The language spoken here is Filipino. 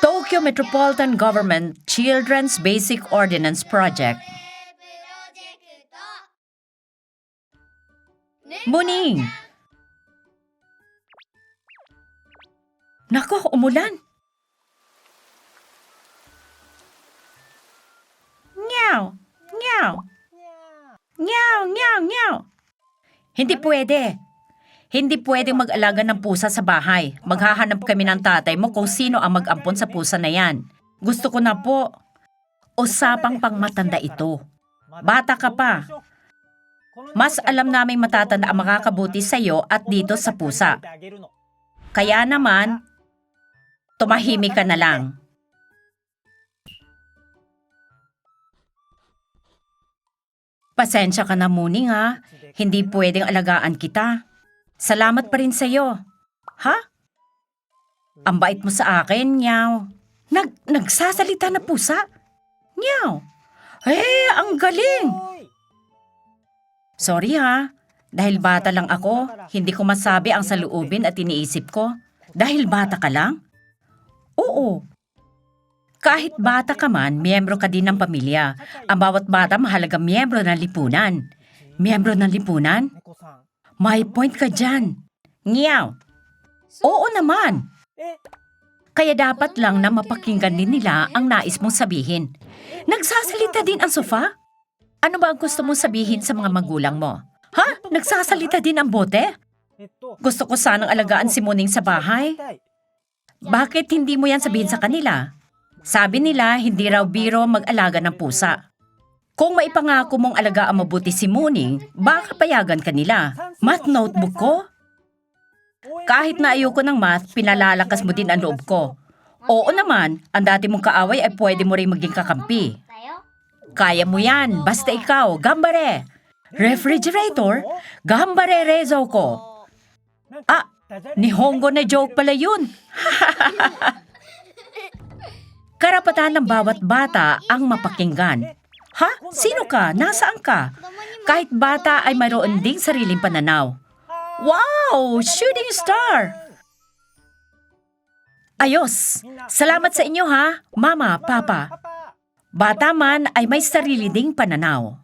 Tokyo Metropolitan Government Children's Basic Ordinance Project. Muning! Nako, umulan. Nyaw! Nyaw! Nyaw! Nyaw! Nyaw! Hindi pwede. Hindi pwedeng mag-alaga ng pusa sa bahay. Maghahanap kami ng tatay mo kung sino ang mag-ampon sa pusa na yan. Gusto ko na po. Usapang pangmatanda ito. Bata ka pa. Mas alam naming matatanda ang makakabuti sa iyo at dito sa pusa. Kaya naman, tumahimik ka na lang. Pasensya ka na muning ha. Hindi pwedeng alagaan kita. Salamat pa rin sa'yo. Ha? Ang bait mo sa akin, Nyaw. Nag, nagsasalita na pusa? Nyaw. Eh, ang galing. Sorry ha. Dahil bata lang ako, hindi ko masabi ang saluubin at iniisip ko. Dahil bata ka lang? Oo. Kahit bata ka man, miyembro ka din ng pamilya. Ang bawat bata mahalagang miyembro ng lipunan. Miyembro ng lipunan? May point ka dyan. Ngiyaw. Oo naman. Kaya dapat lang na mapakinggan din nila ang nais mong sabihin. Nagsasalita din ang sofa? Ano ba ang gusto mong sabihin sa mga magulang mo? Ha? Nagsasalita din ang bote? Gusto ko sanang alagaan si Muning sa bahay. Bakit hindi mo yan sabihin sa kanila? Sabi nila, hindi raw biro mag-alaga ng pusa. Kung maipangako mong alagaan mabuti si Muning, baka payagan ka nila. Math notebook ko? Kahit na ayoko ng math, pinalalakas mo din ang loob ko. Oo naman, ang dati mong kaaway ay pwede mo rin maging kakampi. Kaya mo yan, basta ikaw, gambare. Refrigerator? Gambare rezo ko. Ah, Nihongo na joke pala yun. Karapatan ng bawat bata ang mapakinggan. Ha? Sino ka? Nasaan ka? Kahit bata ay mayroon ding sariling pananaw. Wow! Shooting star! Ayos! Salamat sa inyo ha, mama, papa. Bata man ay may sarili ding pananaw.